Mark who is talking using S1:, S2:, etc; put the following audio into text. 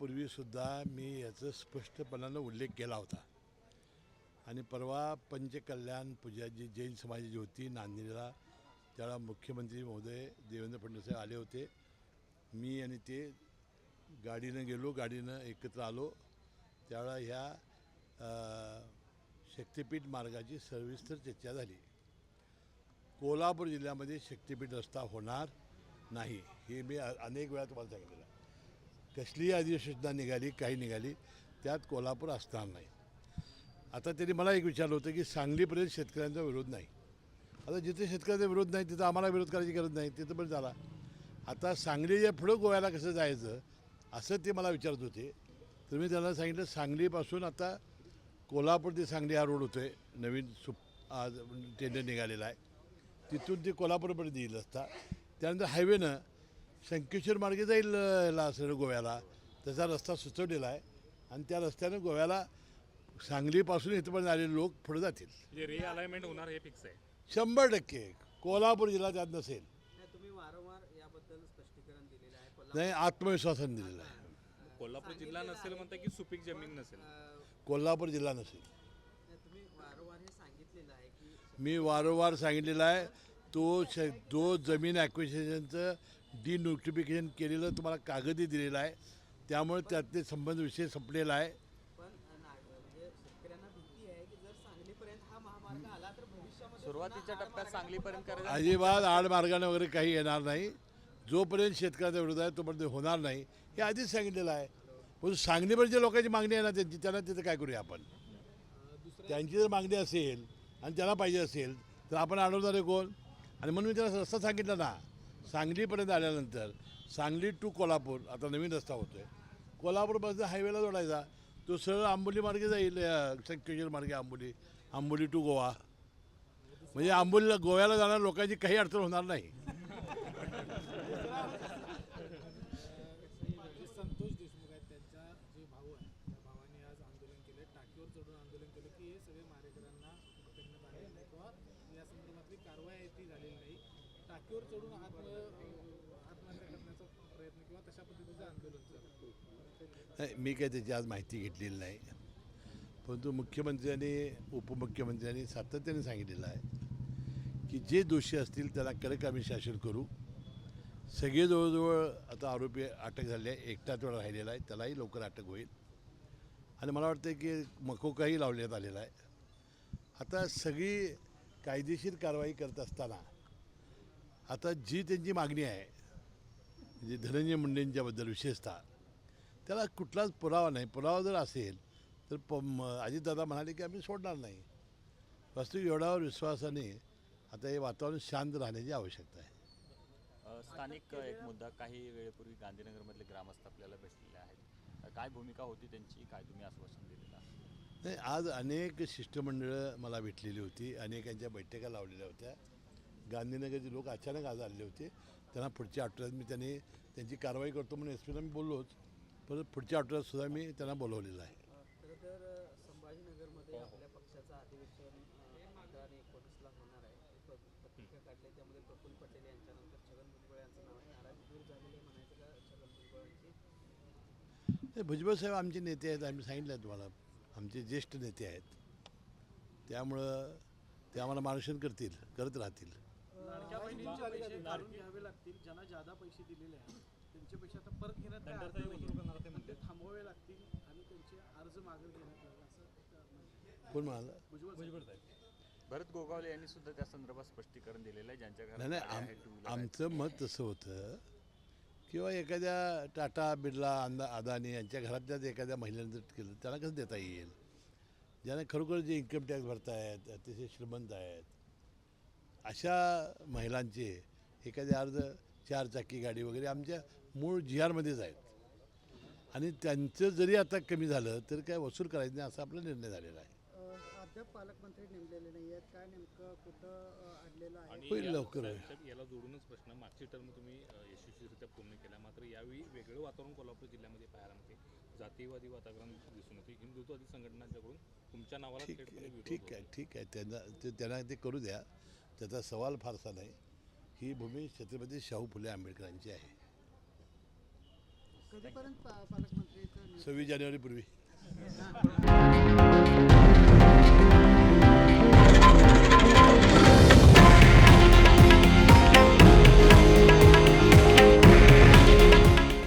S1: यापूर्वीसुद्धा मी याचं स्पष्टपणानं उल्लेख केला होता. आणि परवा पंचकल्याण पूजा जी जैन समाजाची होती नांदेडला. त्यावेळा मुख्यमंत्री महोदय देवेंद्र फडणवीस आले होते. मी आणि ते गाडीनं गेलो गाडीनं एकत्र आलो. त्यावेळा ह्या शक्तिपीठ मार्गाची सविस्तर चर्चा झाली. कोल्हापूर जिल्ह्यामध्ये शक्तिपीठ रस्ता होणार नाही हे मी अनेक वेळा तुम्हाला सांगितलेलं कसलीही अधिसूचना निघाली काही निघाली त्यात कोल्हापूर असणार नाही. आता त्यांनी मला एक विचारलं होतं की सांगलीपर्यंत शेतकऱ्यांचा विरोध नाही. आता जिथे शेतकऱ्यांचा विरोध नाही तिथं आम्हाला विरोध करायची गरज नाही तिथं पण झाला. आता सांगलीच्या पुढं गोव्याला कसं जायचं असं ते मला विचारत होते. तर मी त्यांना सांगितलं सांगलीपासून आता कोल्हापूर ते सांगली हा रोड होतो आहे नवीन सुप आज टेंडर निघालेला आहे. तिथून ते कोल्हापूरपर्यंत येईल असता त्यानंतर हायवेनं शंकेश्वर मार्गे जाईल अं, याला असं गोव्याला. त्याचा रस्ता सुचवलेला आहे. आणि त्या रस्त्यानं गोव्याला सांगलीपासून इथपर्यंत आलेले लोक पुढे जातील.
S2: जे रिअलाइनमेंट होणार हे फिक्स आहे.
S1: शंभर टक्के. कोल्हापूर जिल्हा त्यात नसेल.
S3: नाही, तुम्ही वारंवार याबद्दल स्पष्टीकरण दिलेलं आहे. कोल्हापूर
S1: नाही आत्मविश्वासाने दिलेला आहे.
S2: कोल्हापूर जिल्हा नसेल म्हणता की सुपीक जमीन नसेल.
S1: कोल्हापूर जिल्हा नसेल.
S3: नाही, तुम्ही वारंवार हे सांगितलेलं आहे की
S1: मी वारंवार सांगितलेलं आहे. तो श जो जमीन ॲक्विजिशनचं डिनोटिफिकेशन केलेलं तुम्हाला कागदही दिलेला आहे. त्यामुळे त्यातले संबंध विषय संपलेला आहे.
S3: म्हणजे शेतकऱ्यांना भीती आहे की जर सांगलीपर्यंत हा महामार्ग आला तर भविष्यामध्ये
S4: सुरुवातीच्या टप्प्यात सांगलीपर्यंत करायचं
S1: अजिबात आडमार्गाने वगैरे काही येणार नाही. जोपर्यंत शेतकऱ्याचा विरोध आहे तोपर्यंत ते होणार नाही. हे आधीच सांगितलेलं आहे. पण सांगलीमध्ये जे लोकांची मागणी आहे ना त्यांची त्यांना तिथं काय करूया आपण? त्यांची जर मागणी असेल आणि त्यांना पाहिजे असेल तर आपण अडवणार आहे कोण? आणि म्हणून मी त्याला रस्ता सांगितला ना सांगलीपर्यंत आल्यानंतर सांगली टू कोल्हापूर आता नवीन रस्ता होतो आहे कोल्हापूरपासून हायवेला जोडायचा. तो सरळ आंबोली मार्गे जाईल शंकेश्वर मार्गे आंबोली आंबोली टू गोवा. म्हणजे आंबोलीला गोव्याला जाणाऱ्या लोकांची काही अडचण होणार नाही.
S5: आंदोलन केलं टाकीवर चढून आंदोलन केलं की हे सगळे मारेकऱ्यांना यासंदर्भातली नाही कारवाई आहे ती झालेली नाही. टाकीवर चढून आत्म आत्महत्या करण्याचा प्रयत्न किंवा तशा पद्धतीचं आंदोलन
S1: नाही, मी काही त्याची आज माहिती घेतलेली नाही. परंतु मुख्यमंत्र्यांनी उपमुख्यमंत्र्यांनी सातत्याने सांगितलेलं आहे की जे दोषी असतील त्याला कडक आम्ही शासन करू. सगळे जवळजवळ आता आरोपी अटक झाले आहे एकटा तेवढा राहिलेला आहे त्यालाही लवकर अटक होईल. आणि मला वाटतं की मकोकाही लावण्यात आलेला आहे. आता सगळी कायदेशीर कारवाई करत असताना आता जी त्यांची मागणी आहे म्हणजे धनंजय मुंडेंच्याबद्दल विशेषतः त्याला कुठलाच पुरावा नाही. पुरावा जर असेल तर प अजितदादा म्हणाले की आम्ही सोडणार नाही. वास्तविक एवढ्यावर विश्वासाने आता हे वातावरण शांत राहण्याची आवश्यकता आहे.
S4: स्थानिक एक मुद्दा काही वेळेपूर्वी गांधीनगरमधले ग्रामस्थ आपल्याला भेटलेले आहेत. काय भूमिका होती त्यांची? काय तुम्ही आश्वासन दिलेलं?
S1: नाही आज अनेक शिष्टमंडळं मला भेटलेली होती अनेकांच्या बैठका लावलेल्या होत्या. गांधीनगरचे लोक अचानक आज आलेले होते. त्यांना पुढच्या आठवड्यात मी त्यांनी त्यांची कारवाई करतो म्हणून एस पीला मी बोललोच. परत पुढच्या आठवड्यात सुद्धा मी त्यांना बोलवलेलं आहे.
S3: अं, खरं तर अं, संभाजीनगरमध्ये आपल्या पक्षाचं अधिवेशन अं, अठरा आणि एकोणीसला होणार आहे. एक प- पत्रिका काढली आहे. त्यामध्ये प्रफुल्ल पटेल यांच्यानंतर छगन भुजबळ यांचं नाव आहे. नाराजी दूर झालेली आहे म्हणायचं का? छगन भुजबळांची.
S1: नाही भुजबळ साहेब आमचे नेते आहेत आम्ही सांगितलं आहे तुम्हाला. आमचे ज्येष्ठ नेते आहेत त्यामुळं ते आम्हाला मार्गदर्शन करतील करत राहतील
S5: लाडक्या बहिणींचे पैसे काढून घ्यावे लागतील ज्यांना जादा पैसे दिलेले आहेत त्यांचे पैसे आता परत घेण्यात काय अर्थ नाहीये. पण ते थांबवावे लागतील आणि त्यांचे अर्ज मागे घेण्यात यावे असं.
S1: कोण म्हणाला
S5: भुजबळ
S4: भरत गोगावले यांनी सुद्धा त्या संदर्भात स्पष्टीकरण दिलेलं आहे ज्यांच्या
S1: नाही. आमचं मत तसं होतं किंवा एखाद्या टाटा बिर्ला अंदा अदानी यांच्या घरातल्याच एखाद्या महिलेनं जर केलं त्यांना कसं देता येईल? ज्यांना खरोखर जे इन्कम टॅक्स भरतायत अतिशय श्रीमंत आहेत अशा महिलांचे एखादे अर्ज चार चाकी गाडी वगैरे आमच्या मूळ जी आरमध्येच आहेत. आणि त्यांचं जरी आता कमी झालं तर काय वसूल करायचं नाही असा आपला निर्णय झालेला आहे.
S6: अद्याप पालकमंत्री नेमलेले नाही आहेत. काय नेमकं कुठं अडलेलं आहे?
S2: आणि
S1: होईल
S2: या-
S1: लवकर.
S2: साहेब- याला जोडूनच प्रश्न. मागची टर्म तुम्ही अ, यशस्वीरित्या पूर्ण केला मात्र यावेळी वेगळं वातावरण कोल्हापूर जिल्ह्यामध्ये पाहायला मिळते. जातीवादी वातावरण दिसून येते. हिंदुत्वादी संघटनांच्याकडून तुमच्या नावाला
S1: ठीक
S2: थेटपणे
S1: आहे
S2: विरोध
S1: ठीक
S2: होतो.
S1: आहे ठीक आहे. त्यांना ते त्यांना ते करू द्या. त्याचा सवाल फारसा नाही. ही भूमी छत्रपती शाहू फुले आंबेडकरांची आहे.
S6: कधीपर्यंत पा- पालकमंत्रीचं
S1: सव्वीस जानेवारीपूर्वी.